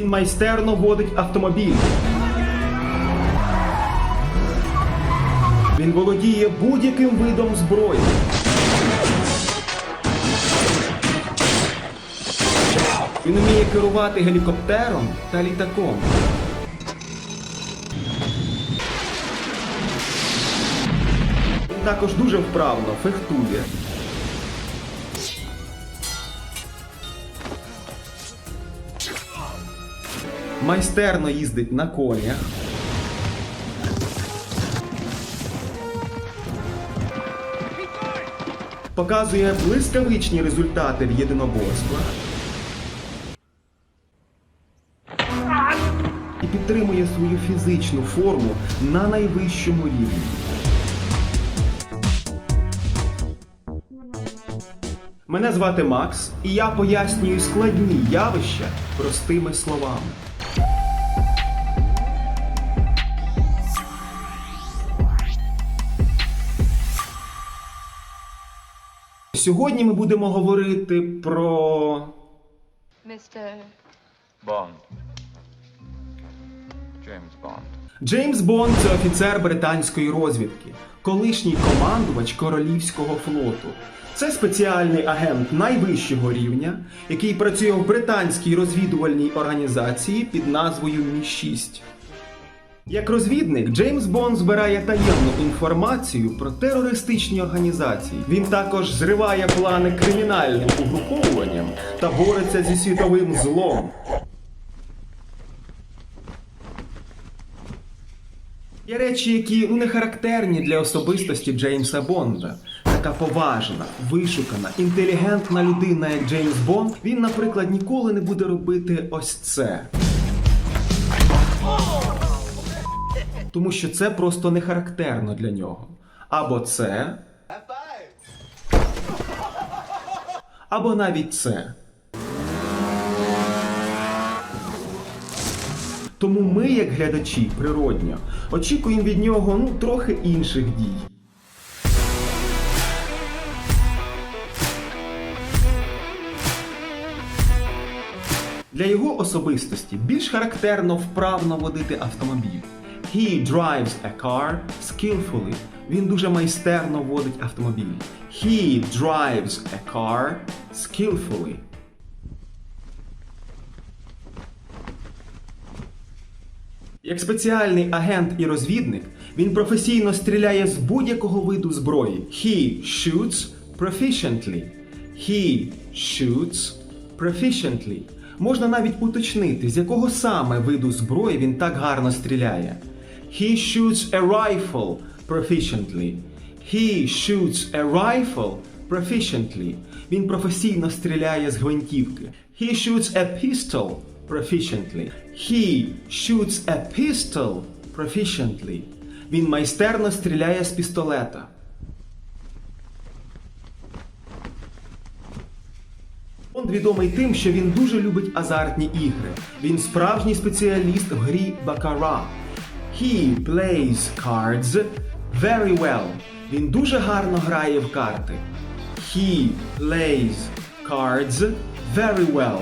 Він майстерно водить автомобіль. Він володіє будь-яким видом зброї. Він вміє керувати гелікоптером та літаком. Він також дуже вправно фехтує. Майстерно їздить на конях. Показує блискавичні результати в єдиноборствах. І підтримує свою фізичну форму на найвищому рівні. Мене звати Макс, і я пояснюю складні явища простими словами. Сьогодні ми будемо говорити про Mr. Bond. James Bond. Джеймс Бонд це офіцер британської розвідки, колишній командувач королівського флоту. Це спеціальний агент найвищого рівня, який працює в британській розвідувальній організації під назвою Мі 6 Як розвідник, Джеймс Бонд збирає таємну інформацію про терористичні організації. Він також зриває плани кримінальним угруповуванням та бореться зі світовим злом. Є речі, які ну, не характерні для особистості Джеймса Бонда. Така поважна, вишукана, інтелігентна людина, як Джеймс Бонд, він, наприклад, ніколи не буде робити ось це. Тому що це просто не характерно для нього. Або це. Або навіть це. Тому ми, як глядачі, природньо, очікуємо від нього ну, трохи інших дій. Для його особистості більш характерно вправно водити автомобіль. He drives a car skillfully. Він дуже майстерно водить автомобіль. He drives a car skillfully. Як спеціальний агент і розвідник, він професійно стріляє з будь-якого виду зброї. He shoots proficiently. He shoots proficiently. Можна навіть уточнити, з якого саме виду зброї він так гарно стріляє. He shoots a rifle proficiently. He shoots a rifle proficiently. Він професійно стріляє з гвинтівки. He shoots a pistol proficiently. He shoots a pistol proficiently. Він майстерно стріляє з пістолета. Бонд відомий тим, що він дуже любить азартні ігри. Він справжній спеціаліст в грі Baccarat. He plays cards very well. Він дуже гарно грає в карти. He plays cards very well.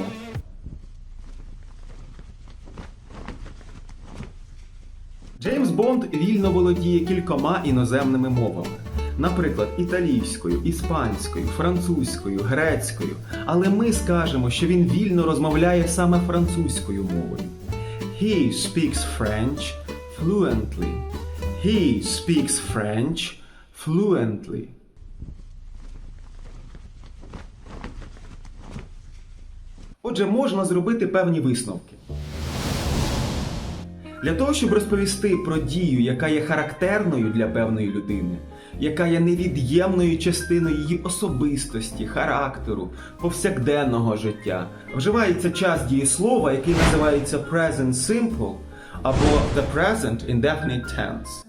Джеймс Бонд вільно володіє кількома іноземними мовами. Наприклад, італійською, іспанською, французькою, грецькою. Але ми скажемо, що він вільно розмовляє саме французькою мовою. He speaks French fluently. He speaks French fluently. Отже, можна зробити певні висновки. Для того, щоб розповісти про дію, яка є характерною для певної людини, яка є невід'ємною частиною її особистості, характеру, повсякденного життя, вживається час дієслова, який називається present simple About the present indefinite tense.